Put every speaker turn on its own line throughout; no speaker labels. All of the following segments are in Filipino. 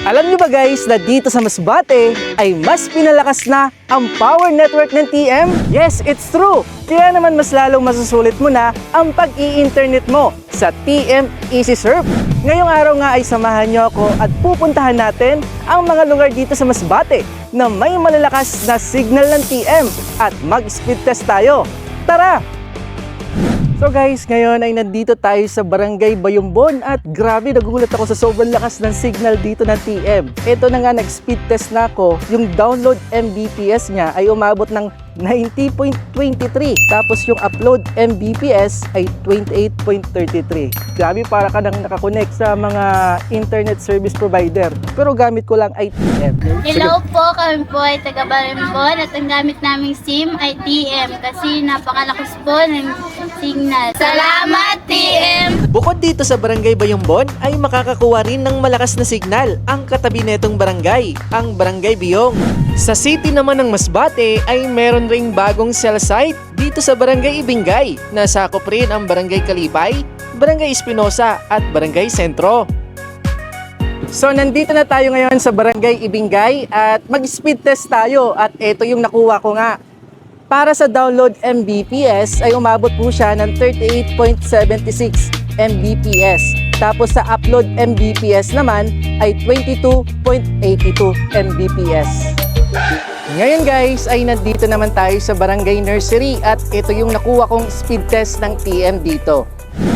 Alam niyo ba guys na dito sa Masbate ay mas pinalakas na ang power network ng TM? Yes, it's true! Kaya naman mas lalong masusulit mo na ang pag-i-internet mo sa TM Easy Surf. Ngayong araw nga ay samahan niyo ako at pupuntahan natin ang mga lugar dito sa Masbate na may malalakas na signal ng TM at mag-speed test tayo. Tara! So guys, ngayon ay nandito tayo sa Barangay Bayumbon at grabe nagulat ako sa sobrang lakas ng signal dito ng TM. Ito na nga nag-speed test na ako, yung download Mbps niya ay umabot ng 90.23 tapos yung upload Mbps ay 28.33. Grabe para ka nang nakakonect sa mga internet service provider pero gamit ko lang ay TM.
Hello po, kami po ay taga Barimbon at ang gamit naming SIM ay TM kasi napakalakas po ng signal. Salamat TM!
Bukod dito sa Barangay Bayumbon ay makakakuha rin ng malakas na signal ang katabi netong barangay, ang Barangay Biyong. Sa city naman ng Masbate ay meron ring bagong cell site dito sa Barangay Ibingay na sakop rin ang Barangay Kalipay, Barangay Espinosa at Barangay Sentro.
So nandito na tayo ngayon sa Barangay Ibingay at mag-speed test tayo at ito yung nakuha ko nga. Para sa download Mbps ay umabot po siya ng 38.76 Mbps. Tapos sa upload Mbps naman ay 22.82 Mbps. Ngayon guys ay nandito naman tayo sa Barangay Nursery at ito yung nakuha kong speed test ng TM dito.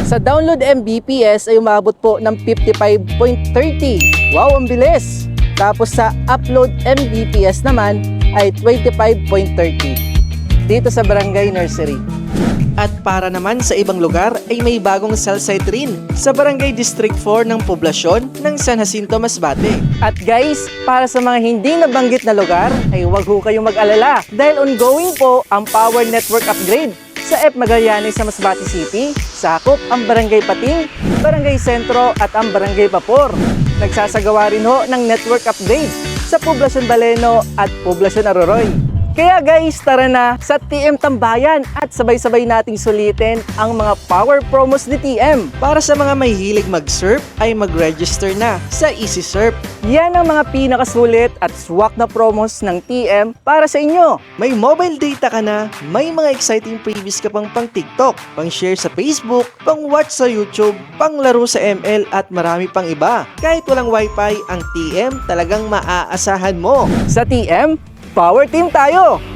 Sa download Mbps ay umabot po ng 55.30. Wow, ang bilis! Tapos sa upload Mbps naman ay 25.30 dito sa Barangay Nursery.
At para naman sa ibang lugar ay may bagong cell site rin sa Barangay District 4 ng poblasyon ng San Jacinto, Masbate.
At guys, para sa mga hindi nabanggit na lugar, ay huwag ho kayong mag-alala dahil ongoing po ang power network upgrade sa F. Magallanes sa Masbate City, sakop ang Barangay Pating, Barangay Sentro at ang Barangay Papor. Nagsasagawa rin ho ng network upgrade sa Poblasyon Baleno at Poblasyon Aroroy. Kaya guys, tara na sa TM Tambayan at sabay-sabay nating sulitin ang mga power promos ni TM.
Para sa mga may hilig mag-surf ay mag-register na sa Easy Surf.
Yan ang mga pinakasulit at swak na promos ng TM para sa inyo.
May mobile data ka na, may mga exciting previews ka pang pang TikTok, pang share sa Facebook, pang watch sa YouTube, pang laro sa ML at marami pang iba. Kahit walang wifi, ang TM talagang maaasahan mo.
Sa TM, Power Team tayo!